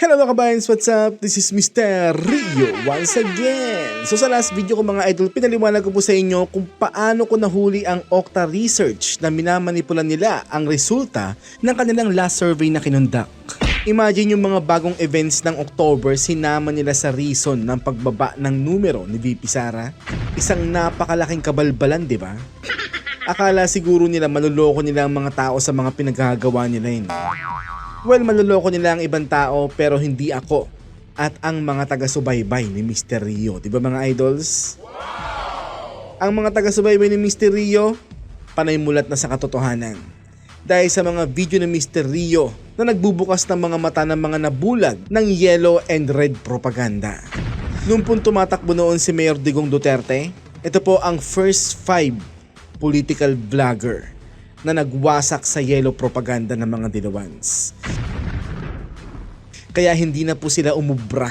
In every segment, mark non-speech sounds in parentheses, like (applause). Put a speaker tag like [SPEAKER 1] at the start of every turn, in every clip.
[SPEAKER 1] Hello mga kabayans, what's up? This is Mr. Rio once again. So sa last video ko mga idol, pinaliwanag ko po sa inyo kung paano ko nahuli ang Okta Research na minamanipula nila ang resulta ng kanilang last survey na kinundak. Imagine yung mga bagong events ng October sinama nila sa reason ng pagbaba ng numero ni VP Sara. Isang napakalaking kabalbalan, di ba? Akala siguro nila manluloko nila ang mga tao sa mga pinagagawa nila yun. Well, manloloko nila ang ibang tao pero hindi ako at ang mga taga-subaybay ni Mr. Rio. Di ba mga idols? Ang mga taga-subaybay ni Mr. Rio, panay mulat na sa katotohanan. Dahil sa mga video ni Mr. Rio na nagbubukas ng mga mata ng mga nabulag ng yellow and red propaganda. Noong po tumatakbo noon si Mayor Digong Duterte, ito po ang first five political vlogger na nagwasak sa yellow propaganda ng mga dilawans. Kaya hindi na po sila umubra.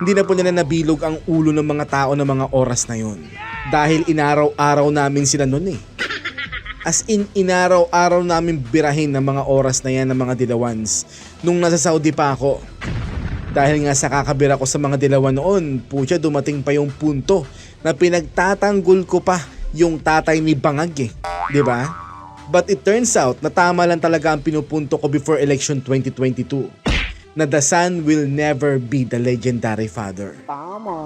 [SPEAKER 1] Hindi na po nila nabilog ang ulo ng mga tao ng mga oras na yon. Dahil inaraw-araw namin sila noon eh. As in, inaraw-araw namin birahin ng mga oras na yan ng mga dilawans nung nasa Saudi pa ako. Dahil nga sa kakabira ko sa mga dilawan noon, putya dumating pa yung punto na pinagtatanggol ko pa yung tatay ni Bangag eh. ba? But it turns out na tama lang talaga ang pinupunto ko before election 2022 na the son will never be the legendary father.
[SPEAKER 2] Tama.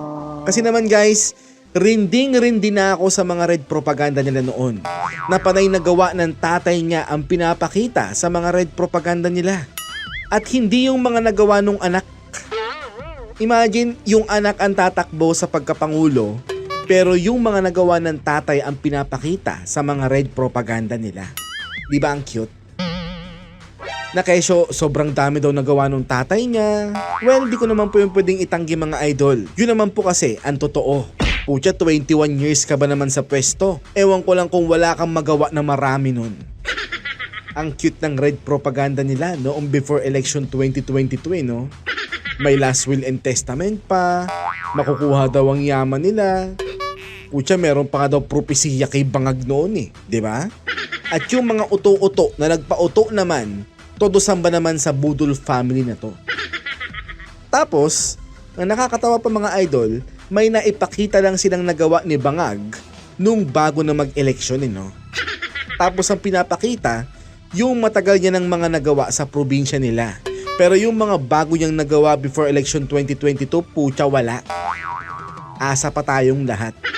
[SPEAKER 1] Kasi naman guys, rinding-rindi na ako sa mga red propaganda nila noon. Na panay nagawa ng tatay niya ang pinapakita sa mga red propaganda nila. At hindi yung mga nagawa nung anak. Imagine yung anak ang tatakbo sa pagkapangulo, pero yung mga nagawa ng tatay ang pinapakita sa mga red propaganda nila. Di ba ang cute? na kesyo sobrang dami daw nagawa nung tatay niya. Well, hindi ko naman po yung pwedeng itanggi mga idol. Yun naman po kasi ang totoo. Pucha, 21 years ka ba naman sa pwesto? Ewan ko lang kung wala kang magawa na marami nun. Ang cute ng red propaganda nila noong before election 2022 eh, no? May last will and testament pa. Makukuha daw ang yaman nila. Pucha, meron pa nga daw propesiya kay Bangag noon eh. 'di ba? At yung mga uto-uto na nagpa-uto naman, todo samba naman sa Budol family na to. Tapos, ang nakakatawa pa mga idol, may naipakita lang silang nagawa ni Bangag nung bago na mag-eleksyon eh, no? Tapos ang pinapakita, yung matagal niya ng mga nagawa sa probinsya nila. Pero yung mga bago niyang nagawa before election 2022, pucha wala. Asa pa tayong lahat.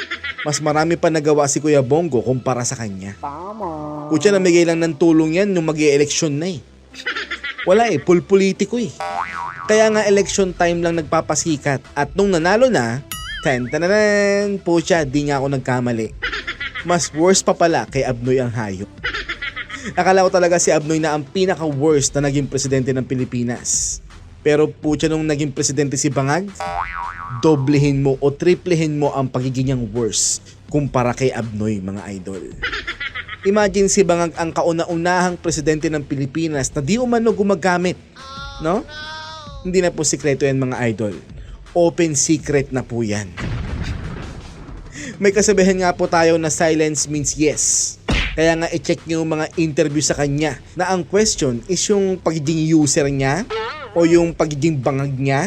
[SPEAKER 1] Mas marami pa nagawa si Kuya Bongo kumpara sa kanya.
[SPEAKER 2] Tama.
[SPEAKER 1] Pucha namigay lang ng tulong yan nung mag eleksyon na eh. Wala eh, full politiko eh. Kaya nga election time lang nagpapasikat at nung nanalo na, ten tananan, pucha, di nga ako nagkamali. Mas worse pa pala kay Abnoy ang hayop. Akala ko talaga si Abnoy na ang pinaka-worst na naging presidente ng Pilipinas. Pero pucha nung naging presidente si Bangag, doblehin mo o triplehin mo ang pagiging niyang worse kumpara kay Abnoy mga idol. (laughs) Imagine si Bangag ang kauna-unahang presidente ng Pilipinas na di umano gumagamit. No? Hindi na po sikreto yan mga idol. Open secret na po yan. May kasabihan nga po tayo na silence means yes. Kaya nga i-check yung mga interview sa kanya na ang question is yung pagiging user niya o yung pagiging bangag niya.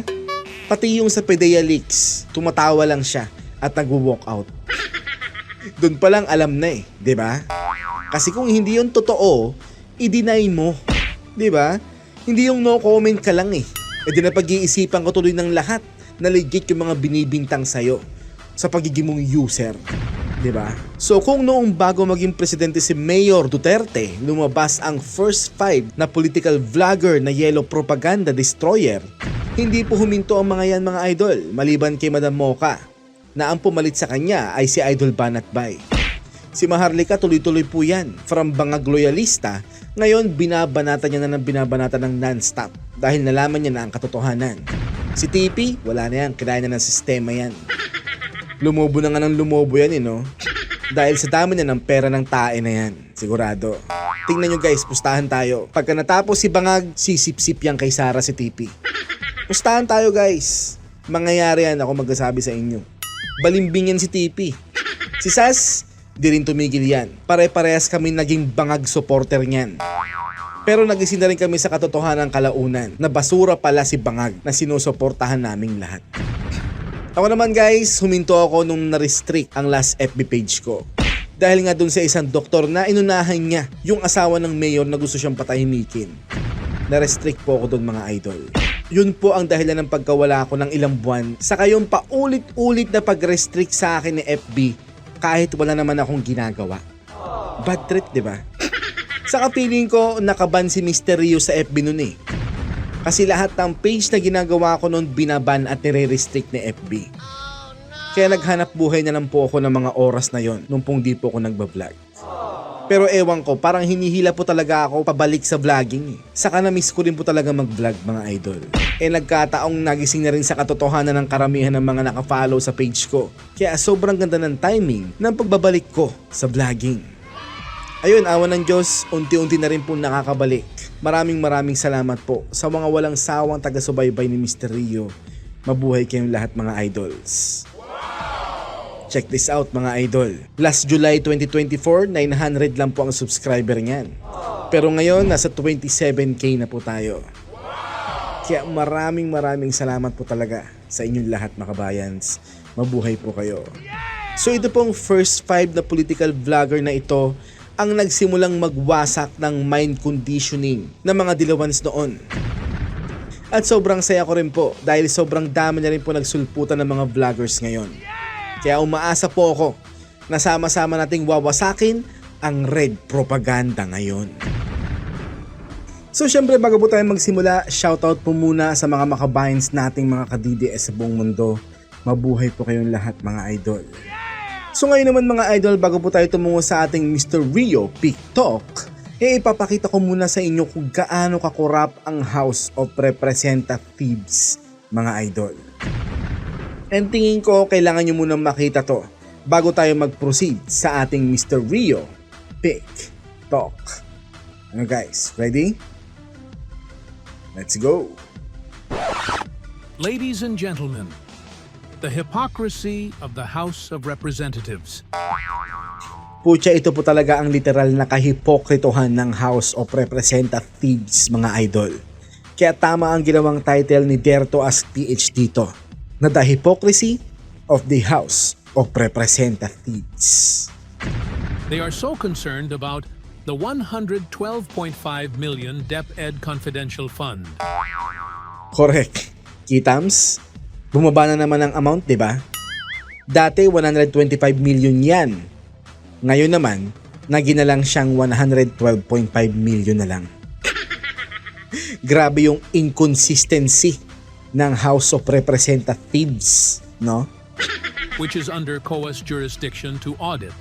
[SPEAKER 1] Pati yung sa Pedea Leaks, tumatawa lang siya at nag-walk out. (laughs) Doon pa lang alam na eh, 'di ba? Kasi kung hindi yung totoo, i-deny mo. 'Di ba? Hindi yung no comment ka lang eh. E di na pag-iisipan ko tuloy ng lahat na legit yung mga binibintang sa'yo sa pagiging mong user. 'Di ba? So kung noong bago maging presidente si Mayor Duterte, lumabas ang first five na political vlogger na yellow propaganda destroyer, hindi po huminto ang mga yan mga idol, maliban kay Madam Mocha, na ang pumalit sa kanya ay si Idol Banat Bay. Si Maharlika tuloy-tuloy po yan. From bangag loyalista, ngayon binabanata niya na ng binabanata ng non-stop dahil nalaman niya na ang katotohanan. Si TP, wala na yan, kailangan na ng sistema yan. Lumobo na nga ng lumobo yan eh, no? Dahil sa dami na ng pera ng tae na yan, sigurado. Tingnan nyo guys, pustahan tayo. Pagka natapos si Bangag, sisip-sip yan kay Sara si TP. Pustahan tayo guys. Mangyayari yan ako magsasabi sa inyo. Balimbing yan si TP. Si Sas, di rin tumigil yan. Pare-parehas kami naging bangag supporter niyan. Pero nagising na rin kami sa katotohanan ng kalaunan na basura pala si Bangag na sinusuportahan naming lahat. Ako naman guys, huminto ako nung na-restrict ang last FB page ko. Dahil nga dun sa isang doktor na inunahan niya yung asawa ng mayor na gusto siyang patahimikin. Na-restrict po ako dun mga idol. Yun po ang dahilan ng pagkawala ko ng ilang buwan sa kayong paulit-ulit na pag-restrict sa akin ni FB kahit wala naman akong ginagawa. Bad trip, di ba? Sa kapiling ko, nakaban si Mr. Rio sa FB nun eh. Kasi lahat ng page na ginagawa ko noon binaban at nire-restrict ni FB. Kaya naghanap buhay na lang po ako ng mga oras na yon nung pong di po ako nagbablog. Pero ewan ko, parang hinihila po talaga ako pabalik sa vlogging eh. Saka na-miss ko rin po talaga mag-vlog mga idol. Eh nagkataong nagising na rin sa katotohanan ng karamihan ng mga nakafollow sa page ko. Kaya sobrang ganda ng timing ng pagbabalik ko sa vlogging. Ayun, awan ng Diyos, unti-unti na rin po nakakabalik. Maraming maraming salamat po sa mga walang sawang taga-subaybay ni Mr. Rio. Mabuhay kayong lahat mga idols. Check this out mga idol. Last July 2024, 900 lang po ang subscriber niyan. Pero ngayon, nasa 27k na po tayo. Kaya maraming maraming salamat po talaga sa inyong lahat mga kabayans. Mabuhay po kayo. So ito pong first five na political vlogger na ito ang nagsimulang magwasak ng mind conditioning ng mga dilawans noon. At sobrang saya ko rin po dahil sobrang dami na rin po nagsulputan ng mga vloggers ngayon. Kaya umaasa po ako na sama-sama nating wawasakin ang red propaganda ngayon. So syempre bago po tayo magsimula, shoutout po muna sa mga makabayans nating mga ka-DDS sa buong mundo. Mabuhay po kayong lahat mga idol. So ngayon naman mga idol, bago po tayo tumungo sa ating Mr. Rio Talk, eh ipapakita ko muna sa inyo kung gaano kakurap ang House of Representatives mga idol. And tingin ko kailangan nyo munang makita to bago tayo mag-proceed sa ating Mr. Rio Pick Talk. Ano guys, ready? Let's go!
[SPEAKER 2] Ladies and gentlemen, the hypocrisy of the House of Representatives.
[SPEAKER 1] Pucha, ito po talaga ang literal na kahipokritohan ng House of Representatives mga idol. Kaya tama ang ginawang title ni Derto as PH dito na The Hypocrisy of the House of Representatives.
[SPEAKER 2] They are so concerned about the 112.5 million DepEd Confidential Fund.
[SPEAKER 1] Correct. Kitams, bumaba na naman ang amount, di ba? Dati 125 million yan. Ngayon naman, naging na lang siyang 112.5 million na lang. (laughs) Grabe yung inconsistency ng House of Representatives, no? (laughs)
[SPEAKER 2] which is under COA's jurisdiction to audit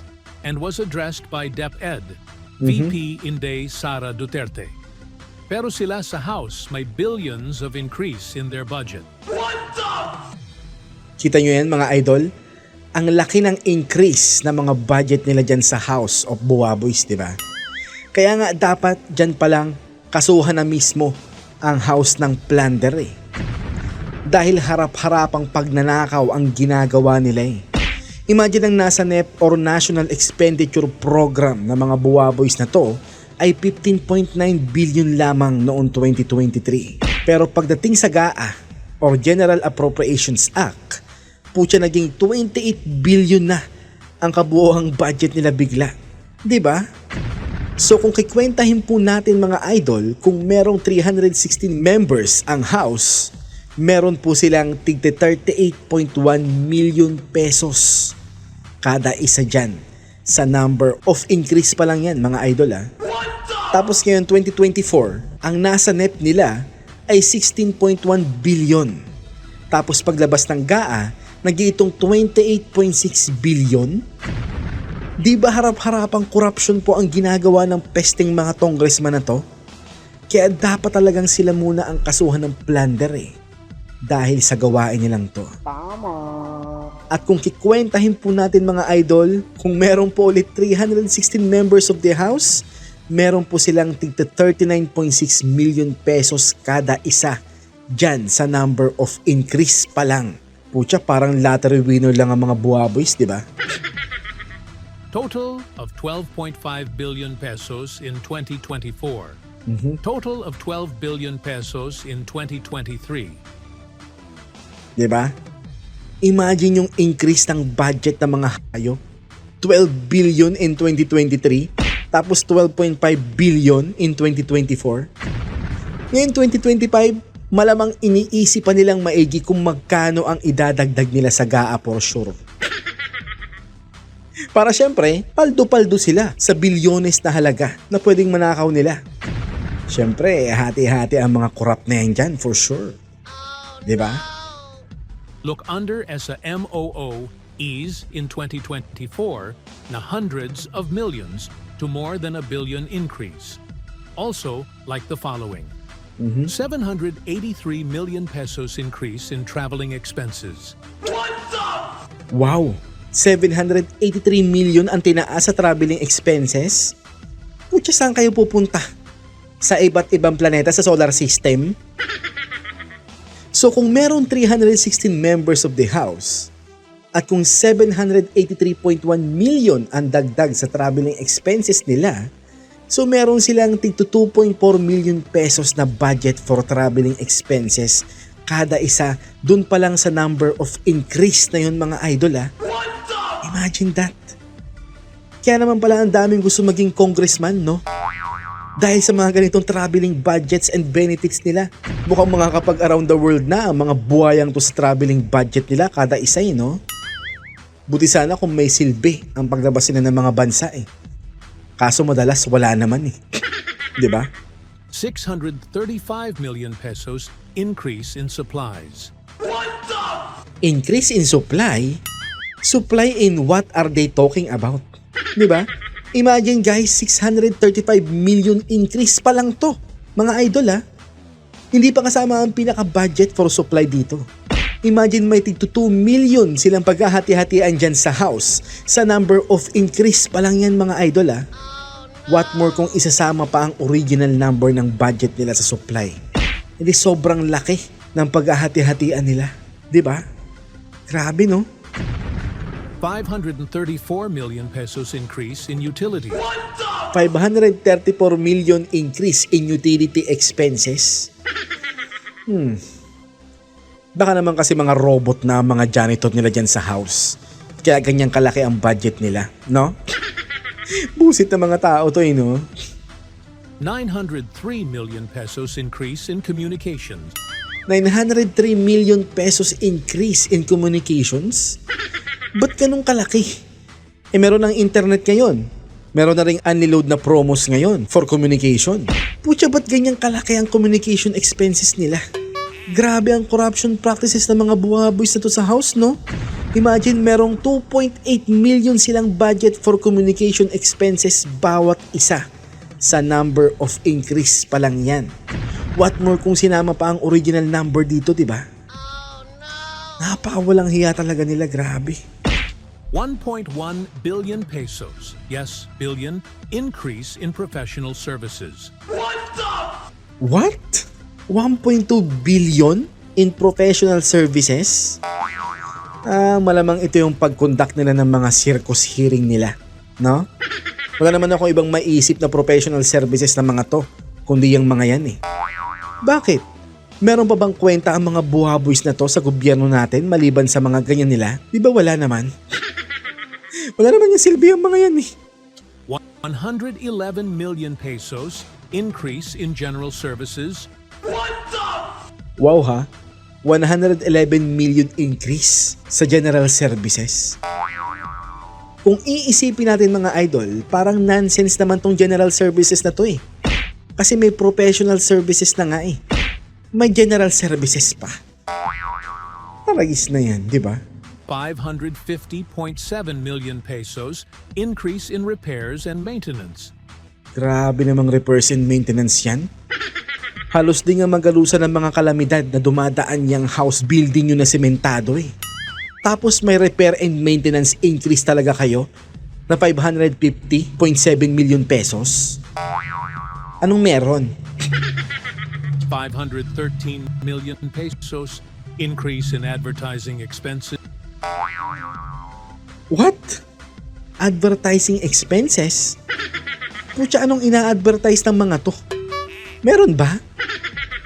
[SPEAKER 2] and was addressed by DepEd, VP Inday Sara Duterte. Pero sila sa House may billions of increase in their budget.
[SPEAKER 1] Kita nyo yan mga idol? Ang laki ng increase ng mga budget nila dyan sa House of Buwaboys, di ba? Kaya nga dapat dyan palang kasuhan na mismo ang House ng Plunder eh. Dahil harap-harapang pagnanakaw ang ginagawa nila eh. Imagine ang nasa NEP or National Expenditure Program ng mga Buwaboys na to ay 15.9 billion lamang noong 2023. Pero pagdating sa GAA or General Appropriations Act, putya naging 28 billion na ang kabuoang budget nila bigla. ba? So kung kikwentahin po natin mga idol, kung merong 316 members ang house, meron po silang tigte 38.1 million pesos kada isa dyan sa number of increase pa lang yan mga idol ah. Tapos ngayon 2024, ang nasa net nila ay 16.1 billion. Tapos paglabas ng GAA, nag-iitong 28.6 billion. Di ba harap-harapang corruption po ang ginagawa ng pesting mga congressman na to? Kaya dapat talagang sila muna ang kasuhan ng plunder eh. Dahil sa gawain nilang to. At kung kikwentahin po natin mga idol, kung meron po ulit 316 members of the house, meron po silang tigta 39.6 million pesos kada isa dyan sa number of increase pa lang. Pucha, parang lottery winner lang ang mga buwaboys, di ba? (laughs)
[SPEAKER 2] Total of 12.5 billion pesos in 2024. Total of 12 billion pesos in 2023.
[SPEAKER 1] Di ba? Imagine yung increase ng budget ng mga hayop. 12 billion in 2023, tapos 12.5 billion in 2024. Ngayon 2025, malamang iniisip pa nilang maigi kung magkano ang idadagdag nila sa GAA for sure. (laughs) Para syempre, paldo-paldo sila sa bilyones na halaga na pwedeng manakaw nila. Syempre, hati-hati ang mga corrupt na yan dyan for sure. Di ba?
[SPEAKER 2] Look under as a MOO ease in 2024 na hundreds of millions to more than a billion increase. Also, like the following. 783 million pesos increase in traveling expenses.
[SPEAKER 1] Wow! 783 million ang tinaas sa traveling expenses? Putya, saan kayo pupunta? Sa iba't ibang planeta sa solar system? So kung meron 316 members of the house, at kung 783.1 million ang dagdag sa traveling expenses nila, so meron silang tig 2.4 million pesos na budget for traveling expenses kada isa dun pa lang sa number of increase na yun mga idol ah. Imagine that. Kaya naman pala ang daming gusto maging congressman, no? Dahil sa mga ganitong traveling budgets and benefits nila. Mukhang mga kapag around the world na ang mga buhayang to sa traveling budget nila kada isa eh, no? Buti sana kung may silbi ang paglabas nila ng mga bansa eh. Kaso madalas wala naman eh. (laughs) 'Di ba?
[SPEAKER 2] 635 million pesos increase in supplies.
[SPEAKER 1] Increase in supply? Supply in what are they talking about? 'Di ba? Imagine guys, 635 million increase pa lang to. Mga idol ah. Hindi pa kasama ang pinaka-budget for supply dito. Imagine may tig 2 million silang paghahati-hatian dyan sa house sa number of increase pa lang yan mga idol ah. What more kung isasama pa ang original number ng budget nila sa supply. Hindi sobrang laki ng paghahati-hatian nila. 'Di ba? Grabe no?
[SPEAKER 2] 534 million pesos increase in utilities.
[SPEAKER 1] 534 million increase in utility expenses. Hmm. Baka naman kasi mga robot na mga janitor nila dyan sa house. Kaya ganyan kalaki ang budget nila, no? (laughs) Busit na mga tao to eh, no?
[SPEAKER 2] 903 million pesos increase in communications.
[SPEAKER 1] 903 million pesos increase in communications? Ba't ganun kalaki? Eh meron ng internet ngayon. Meron na ring unload na promos ngayon for communication. Pucha, ba't ganyan kalaki ang communication expenses nila? Grabe ang corruption practices ng mga buhaboys na to sa house, no? Imagine merong 2.8 million silang budget for communication expenses bawat isa. Sa number of increase pa lang yan. What more kung sinama pa ang original number dito, di ba? Napakawalang hiya talaga nila, grabe.
[SPEAKER 2] 1.1 billion pesos, yes, billion, increase in professional services.
[SPEAKER 1] What? 1.2 billion in professional services? Ah, malamang ito yung pag-conduct nila ng mga circus hearing nila, no? Wala naman ako ibang maisip na professional services na mga to, kundi yung mga yan eh. Bakit? Meron pa bang kwenta ang mga buhaboys na to sa gobyerno natin maliban sa mga ganyan nila? Di ba wala naman? (laughs) wala naman yung silbi ang mga yan eh.
[SPEAKER 2] 111 million pesos increase in general services.
[SPEAKER 1] Wow ha? 111 million increase sa general services. Kung iisipin natin mga idol, parang nonsense naman tong general services na to eh. Kasi may professional services na nga eh. May general services pa. Paragis na yan, di ba?
[SPEAKER 2] 550.7 million pesos increase in repairs and maintenance.
[SPEAKER 1] Grabe namang repairs and maintenance yan. Halos din nga magalusan ng mga kalamidad na dumadaan yung house building nyo na sementado eh. Tapos may repair and maintenance increase talaga kayo na 550.7 million pesos. Anong meron?
[SPEAKER 2] 513 million pesos increase in advertising expenses.
[SPEAKER 1] What? Advertising expenses? Pucha, anong ina-advertise ng mga to? Meron ba?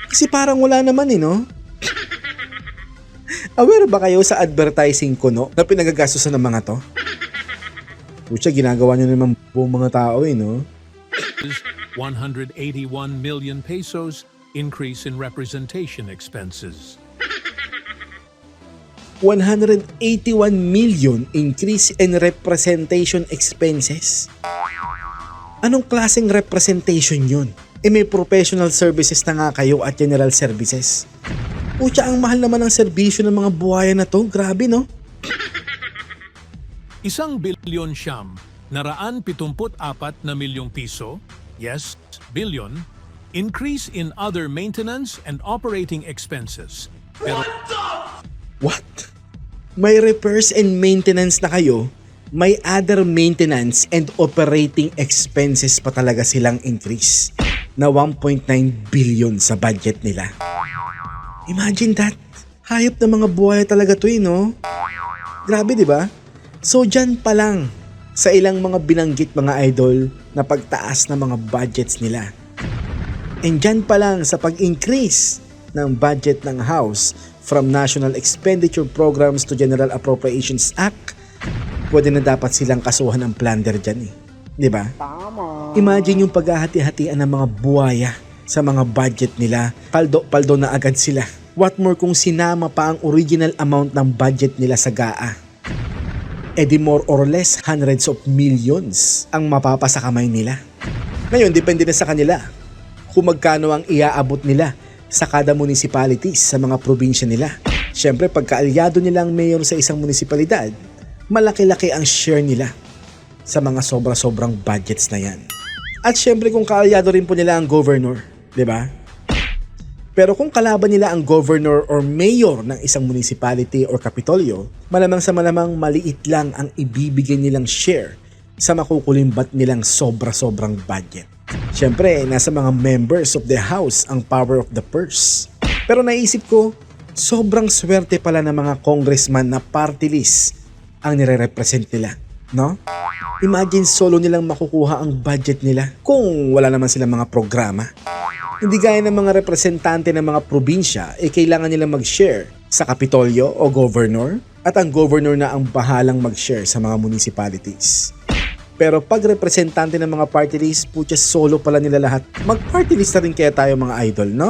[SPEAKER 1] Kasi parang wala naman eh, no? Aware ba kayo sa advertising kuno na pinagagastusan ng mga to? Pucha, ginagawa nyo naman buong mga tao eh, no?
[SPEAKER 2] 181 million pesos increase in representation expenses.
[SPEAKER 1] 181 million increase in representation expenses. Anong klaseng representation yun? E may professional services na nga kayo at general services. Pucha, ang mahal naman ng serbisyo ng mga buhaya na to. Grabe, no? (laughs)
[SPEAKER 2] Isang bilyon siyam, naraan pitumput apat na milyong piso, yes, billion, increase in other maintenance and operating expenses. Pero
[SPEAKER 1] What? May repairs and maintenance na kayo, may other maintenance and operating expenses pa talaga silang increase na 1.9 billion sa budget nila. Imagine that. Hayop na mga buhay talaga to eh, no? Grabe, di ba? So, dyan pa lang sa ilang mga binanggit mga idol na pagtaas ng mga budgets nila. And dyan pa lang sa pag-increase ng budget ng House from National Expenditure Programs to General Appropriations Act, pwede na dapat silang kasuhan ng plunder dyan eh. Di ba? Imagine yung paghahati-hatian ng mga buhaya sa mga budget nila. Paldo-paldo na agad sila. What more kung sinama pa ang original amount ng budget nila sa GAA? E di more or less hundreds of millions ang mapapasa kamay nila. Ngayon, depende na sa kanila kung magkano ang iaabot nila sa kada municipalities sa mga probinsya nila. Siyempre, pagkaalyado nilang mayor sa isang munisipalidad, malaki-laki ang share nila sa mga sobra-sobrang budgets na yan. At siyempre kung kaalyado rin po nila ang governor, di ba? Pero kung kalaban nila ang governor or mayor ng isang municipality or kapitolyo, malamang sa malamang maliit lang ang ibibigay nilang share sa makukulimbat nilang sobra-sobrang budget. Siyempre, nasa mga members of the house ang power of the purse. Pero naisip ko, sobrang swerte pala ng mga congressman na party list ang nire-represent nila, no? Imagine solo nilang makukuha ang budget nila kung wala naman silang mga programa. Hindi gaya ng mga representante ng mga probinsya, eh kailangan nilang mag-share sa kapitolyo o governor at ang governor na ang bahalang mag-share sa mga municipalities. Pero pag representante ng mga party list, putya solo pala nila lahat. Mag-party list na rin kaya tayo mga idol, no?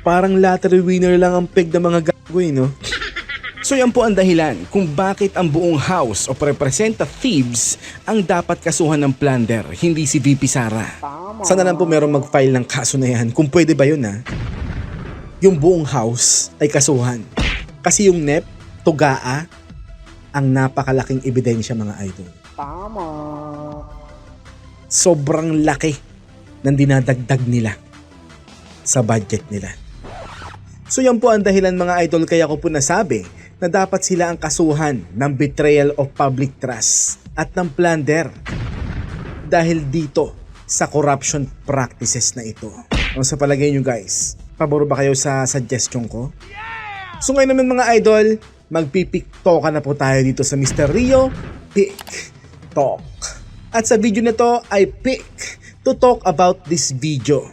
[SPEAKER 1] Parang lottery winner lang ang peg ng mga gago eh, no? So yan po ang dahilan kung bakit ang buong House of Representatives ang dapat kasuhan ng plunder, hindi si VP Sara. Sana lang po merong mag-file ng kaso na yan. Kung pwede ba yun ha? Yung buong House ay kasuhan. Kasi yung NEP, tugaa, ang napakalaking ebidensya mga idol. Sobrang laki ng dinadagdag nila sa budget nila. So yan po ang dahilan mga idol kaya ko po nasabi na dapat sila ang kasuhan ng betrayal of public trust at ng plunder dahil dito sa corruption practices na ito. Ano sa palagay nyo guys? Pabor ba kayo sa suggestion ko? So ngayon naman mga idol, magpipiktoka na po tayo dito sa Mr. Rio Pick Talk. At sa video na to ay pick to talk about this video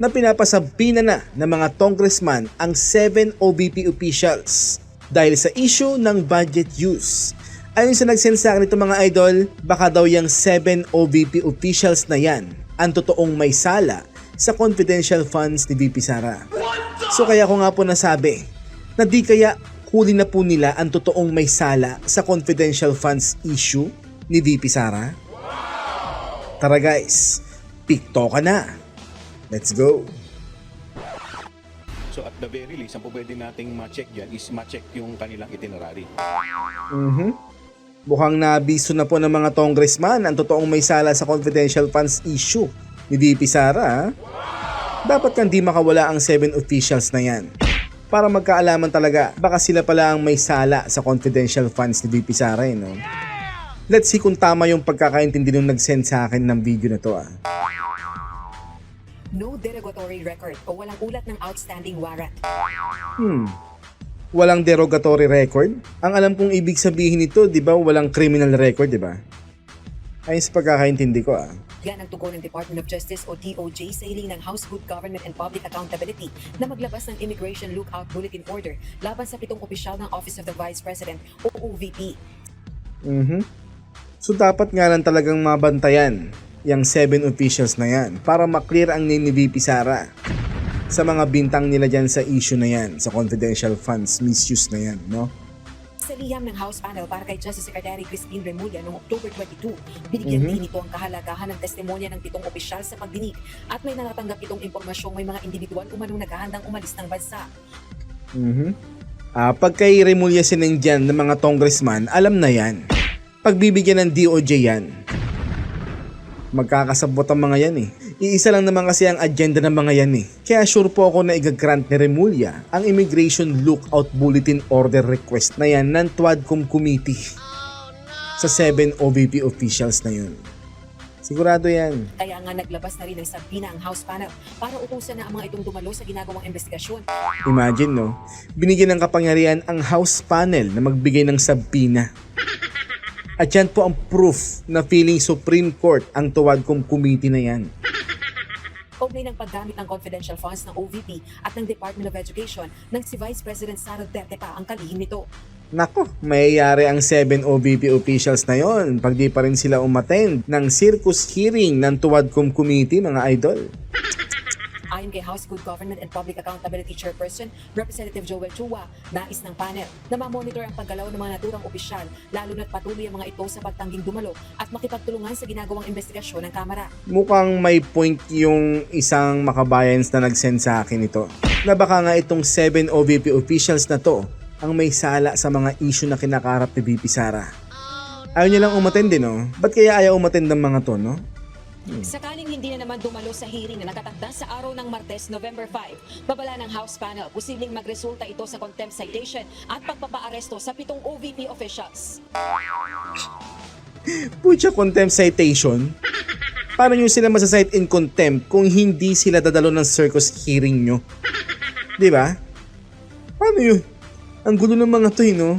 [SPEAKER 1] na pinapasabi na na ng mga congressman ang 7 OBP officials dahil sa issue ng budget use. Ayon sa nagsend sa akin ito mga idol, baka daw yung 7 OBP officials na yan ang totoong may sala sa confidential funds ni VP Sara. So kaya ko nga po nasabi na di kaya huli na po nila ang totoong may sala sa confidential funds issue ni VP Sara? Tara guys, pikto ka na. Let's go.
[SPEAKER 3] So at the very least, ang pwede nating ma-check dyan is ma-check yung kanilang itinerary.
[SPEAKER 1] Mhm. Mukhang nabiso na po ng mga congressman ang totoong may sala sa confidential funds issue ni VP Sara. Dapat kang di makawala ang 7 officials na yan. Para magkaalaman talaga, baka sila pala ang may sala sa confidential funds ni VP Sara eh, no? Let's see kung tama yung pagkakaintindi nung nag-send sa akin ng video na to ah.
[SPEAKER 4] No derogatory record o walang ulat ng outstanding warrant.
[SPEAKER 1] Hmm. Walang derogatory record? Ang alam kong ibig sabihin nito, di ba, walang criminal record, di ba? Ayun sa pagkakaintindi ko ah.
[SPEAKER 4] Yan ang tugon ng Department of Justice o DOJ sa hiling ng House Good Government and Public Accountability na maglabas ng Immigration Lookout Bulletin Order laban sa pitong opisyal ng Office of the Vice President o OVP.
[SPEAKER 1] Mhm. So dapat nga lang talagang mabantayan yung seven officials na yan para maklear ang name ni VP Sara sa mga bintang nila dyan sa issue na yan, sa confidential funds misuse na yan, no?
[SPEAKER 4] Sa liham ng House panel para kay Justice Secretary Christine Remulla noong October 22, binigyan
[SPEAKER 1] Mhm.
[SPEAKER 4] din ito ang kahalagahan ng testimonya ng pitong opisyal sa pagdinig at may natatanggap itong impormasyong may mga individual umanong naghahandang umalis ng bansa.
[SPEAKER 1] Mhm. Ah, pag kay Remulla sinendyan ng mga congressman, alam na yan. Pagbibigyan ng DOJ yan. Magkakasabot ang mga yan eh. Iisa lang naman kasi ang agenda ng mga yan eh. Kaya sure po ako na igagrant ni Remulla ang Immigration Lookout Bulletin Order Request na yan ng TWADCOM Committee sa 7 OVP officials na yun. Sigurado yan.
[SPEAKER 4] Kaya nga naglabas na rin ng sabina ang House panel para utusan na ang mga itong dumalo sa ginagawang investigasyon.
[SPEAKER 1] Imagine no, binigyan ng kapangyarihan ang House panel na magbigay ng sabina. At yan po ang proof na feeling Supreme Court ang tuwadkong committee na yan.
[SPEAKER 4] Kaugnay ng paggamit ng confidential funds ng OVP at ng Department of Education nang si Vice President Sara Duterte pa ang kalihim nito.
[SPEAKER 1] Nako, mayayari ang 7 OVP officials na yon pag di pa rin sila umattend ng circus hearing ng tuwadkong committee mga idol.
[SPEAKER 4] Ayon kay House Good Government and Public Accountability Chairperson, Representative Joel Chua, nais ng panel na mamonitor ang paggalaw ng mga naturang opisyal, lalo na't patuloy ang mga ito sa pagtangging dumalo at makipagtulungan sa ginagawang investigasyon ng Kamara.
[SPEAKER 1] Mukhang may point yung isang makabayans na nag-send sa akin ito. Na baka nga itong 7 OVP officials na to ang may sala sa mga issue na kinakarap ni VP Sara. Ayaw niya lang umattend din, no? Ba't kaya ayaw umattend ng mga to, no?
[SPEAKER 4] Sakaling hindi na naman dumalo sa hearing na nakatakda sa araw ng Martes, November 5, babala ng House panel, posibleng magresulta ito sa contempt citation at pagpapaaresto sa pitong OVP officials.
[SPEAKER 1] Pucha contempt citation? Paano nyo sila masasite in contempt kung hindi sila dadalo ng circus hearing nyo? Di ba? Paano yun? Ang gulo ng mga to, eh, no?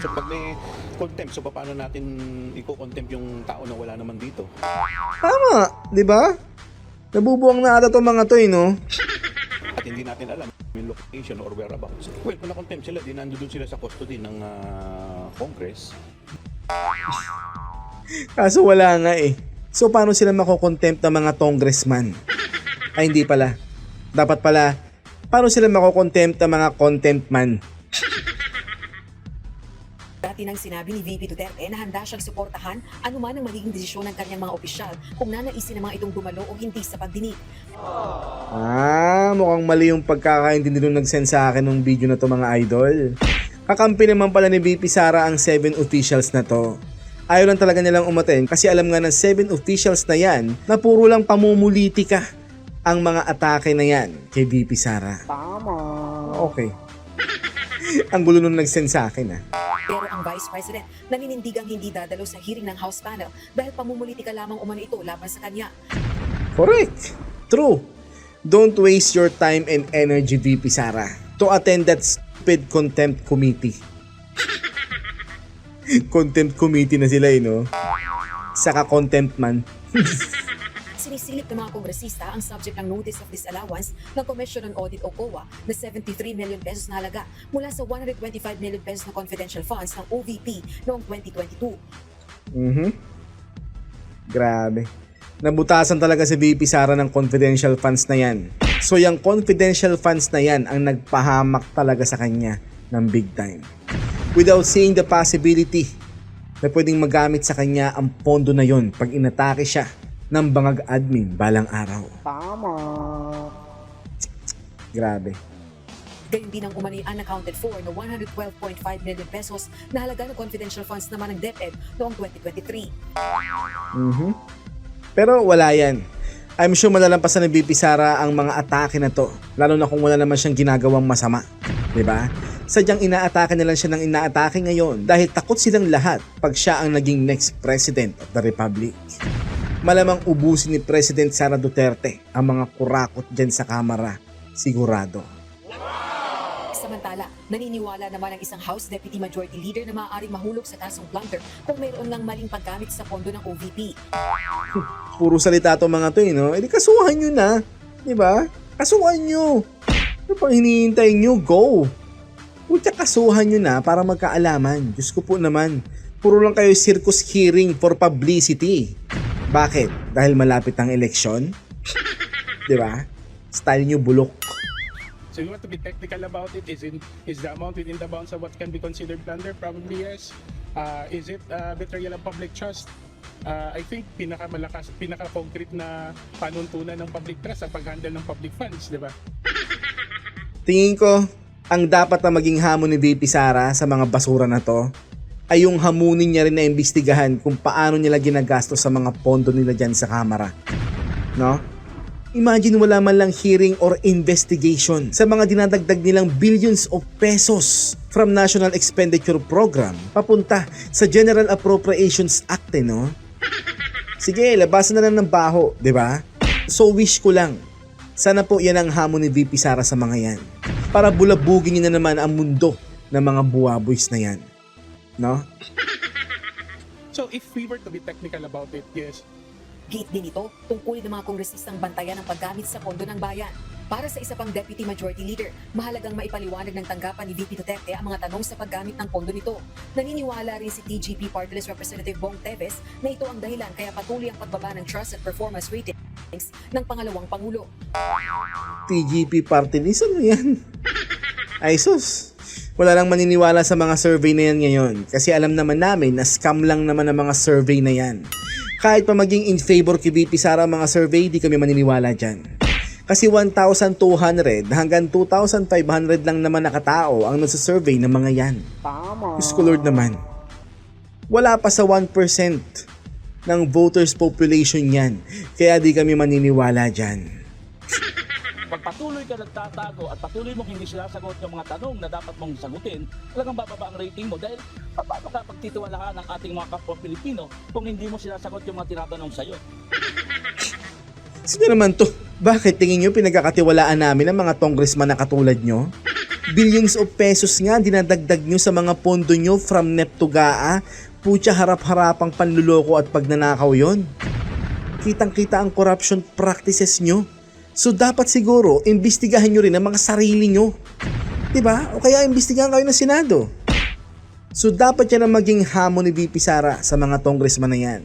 [SPEAKER 3] So pag may contempt, so paano natin i-contempt yung tao na wala naman dito?
[SPEAKER 1] Tama, di ba? Nabubuang na ata tong mga to, eh, no?
[SPEAKER 3] At hindi natin alam yung location or whereabouts. Well, kung na-contempt sila, di nandun sila sa custody ng ah, Congress.
[SPEAKER 1] Kaso wala nga eh. So paano sila makokontempt ng mga congressman? Ay hindi pala. Dapat pala, paano sila makokontempt ng mga content
[SPEAKER 4] Dati nang sinabi ni VP Duterte na handa siyang suportahan anuman ang magiging desisyon ng kanyang mga opisyal kung nanaisin ng mga itong dumalo o hindi sa pagdinig.
[SPEAKER 1] Ah, mukhang mali yung pagkakaintindi nung nag-send sa akin ng video na to mga idol. Kakampi naman pala ni VP Sara ang 7 officials na to. Ayaw lang talaga nilang umaten kasi alam nga ng 7 officials na yan na puro lang pamumulitika ang mga atake na yan kay VP Sara. Tama. Okay. (laughs) ang gulo nung nag-send sa akin ah.
[SPEAKER 4] Pero ang Vice President naninindigang hindi dadalo sa hearing ng House panel dahil pamumulitika lamang umano ito laban sa kanya.
[SPEAKER 1] Correct. True. Don't waste your time and energy, VP Sara, to attend that stupid contempt committee. (laughs) contempt committee na sila eh, no? Saka contempt man. (laughs)
[SPEAKER 4] Sinisilip ng mga kongresista ang subject ng Notice of Disallowance ng Commission on Audit o COA na 73 million pesos na halaga mula sa 125 million pesos na confidential funds ng OVP noong 2022.
[SPEAKER 1] Mhm. Grabe. Nabutasan talaga si VP Sara ng confidential funds na yan. So yung confidential funds na yan ang nagpahamak talaga sa kanya ng big time. Without seeing the possibility na pwedeng magamit sa kanya ang pondo na yon pag inatake siya ng bangag admin balang araw. Tama. Grabe.
[SPEAKER 4] Gayun din ang umani unaccounted for na 112.5 million pesos na halaga ng confidential funds naman ng DepEd noong 2023.
[SPEAKER 1] Mhm. Pero wala yan. I'm sure malalampasan ni BP Sara ang mga atake na to, lalo na kung wala naman siyang ginagawang masama. 'Di ba? Sadyang inaatake na lang siya ng inaatake ngayon dahil takot silang lahat pag siya ang naging next President of the Republic. Malamang ubusin ni President Sara Duterte ang mga kurakot dyan sa kamera. Sigurado.
[SPEAKER 4] Samantala, naniniwala naman ang isang House Deputy Majority Leader na maaaring mahulog sa kasong blunder kung mayroon lang maling paggamit sa pondo ng OVP.
[SPEAKER 1] Puro salita to mga to eh, no? Eh di kasuhan nyo na. Di ba? Kasuhan nyo. Ano pang hinihintay nyo? Go! Puta kasuhan nyo na para magkaalaman. Diyos ko po naman. Puro lang kayo circus hearing for publicity. Bakit? Dahil malapit ang eleksyon? Di ba? Style nyo bulok.
[SPEAKER 5] So you want to be technical about it? Is in is the amount within the bounds of what can be considered plunder? Probably yes. Uh, is it uh, betrayal of public trust? Uh, I think pinakamalakas, pinaka-concrete na panuntunan ng public trust sa pag-handle ng public funds, di ba?
[SPEAKER 1] Tingin ko, ang dapat na maging hamon ni VP Sara sa mga basura na to ay yung hamunin niya rin na imbestigahan kung paano nila ginagastos sa mga pondo nila dyan sa kamera. No? Imagine wala man lang hearing or investigation sa mga dinadagdag nilang billions of pesos from National Expenditure Program papunta sa General Appropriations Act, eh, no? Sige, labasan na lang ng baho, di ba? So wish ko lang, sana po yan ang hamon ni VP Sara sa mga yan. Para bulabugin niyo na naman ang mundo ng mga buwaboys na yan. No?
[SPEAKER 5] So if we were to be technical about it, yes,
[SPEAKER 4] Gate din ito, tungkulin ng mga kongresistang bantayan ang paggamit sa pondo ng bayan. Para sa isa pang Deputy Majority Leader, mahalagang maipaliwanag ng tanggapan ni VP Duterte ang mga tanong sa paggamit ng pondo nito. Naniniwala rin si TGP Party List Representative Bong Teves na ito ang dahilan kaya patuloy ang pagbaba ng trust at performance ratings ng pangalawang Pangulo.
[SPEAKER 1] TGP party list, ano yan? (laughs) Ay sus, wala lang maniniwala sa mga survey na yan ngayon kasi alam naman namin na scam lang naman ang mga survey na yan. Kahit pa maging in favor kay VP Sara mga survey, di kami maniniwala dyan. Kasi 1,200 hanggang 2,500 lang naman nakatao ang nasa survey ng mga yan. Tama. Diyos ko Lord naman. Wala pa sa 1% ng voters population yan. Kaya di kami maniniwala dyan.
[SPEAKER 6] Patuloy ka nagtatago at patuloy mong hindi sinasagot yung mga tanong na dapat mong sagutin, talagang bababa ang rating mo dahil paano ka pagtitiwalaan ng ating mga kapwa Pilipino kung hindi mo sinasagot yung mga tinatanong sa'yo?
[SPEAKER 1] Sino naman to? Bakit tingin nyo pinagkakatiwalaan namin ang mga congressman na katulad nyo? Billions of pesos nga dinadagdag nyo sa mga pondo nyo from NEP to GAA. Putya harap-harapang panluloko at pagnanakaw yon. Kitang-kita ang corruption practices nyo. So dapat siguro, imbestigahan nyo rin ang mga sarili nyo. ba? O kaya imbestigahan kayo ng Senado. So dapat yan ang maging hamon ni VP Sara sa mga congressman na yan.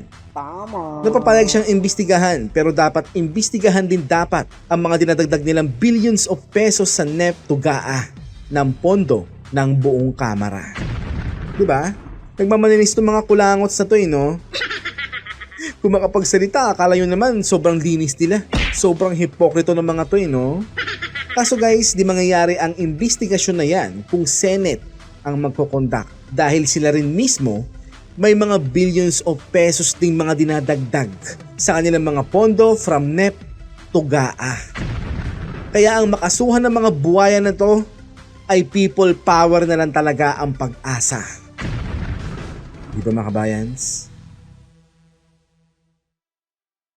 [SPEAKER 1] Napapayag siyang imbestigahan pero dapat imbestigahan din dapat ang mga dinadagdag nilang billions of pesos sa NEP to GAA ng pondo ng buong kamara. Ba? Nagmamaninis itong mga kulangot sa to eh, no? (laughs) Kung makapagsalita, akala nyo naman sobrang linis nila. Sobrang hipokrito ng mga to eh, no? Kaso guys, di mangyayari ang investigasyon na yan kung Senate ang magkoconduct dahil sila rin mismo may mga billions of pesos ding mga dinadagdag sa kanilang mga pondo from NEP to GAA. Kaya ang makasuhan ng mga buhaya na to ay people power na lang talaga ang pag-asa. Di ba mga kabayans?